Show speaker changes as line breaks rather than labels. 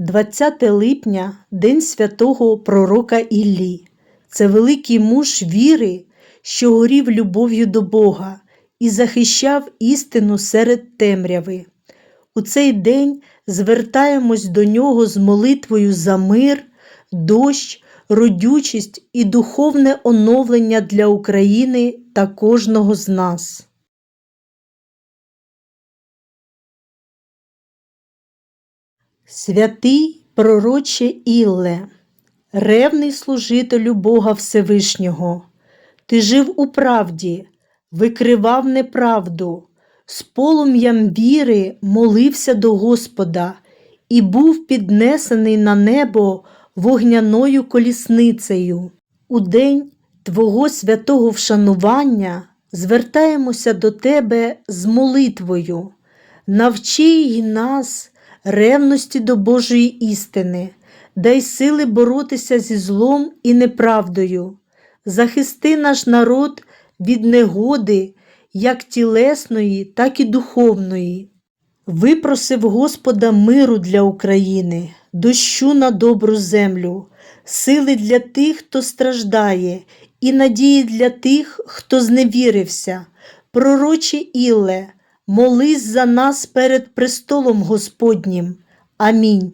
20 липня День святого пророка Іллі. Це великий муж віри, що горів любов'ю до Бога і захищав істину серед темряви. У цей день звертаємось до нього з молитвою за мир, дощ, родючість і духовне оновлення для України та кожного з нас. Святий пророче Ілле, ревний служителю Бога Всевишнього, ти жив у правді, викривав неправду, з полум'ям віри молився до Господа і був піднесений на небо вогняною колісницею. У день Твого святого вшанування звертаємося до Тебе з молитвою. Навчи й нас ревності до Божої істини, дай сили боротися зі злом і неправдою. Захисти наш народ від негоди, як тілесної, так і духовної. Випросив Господа миру для України, дощу на добру землю, сили для тих, хто страждає, і надії для тих, хто зневірився. Пророче Ілле, молись за нас перед престолом Господнім. Амінь.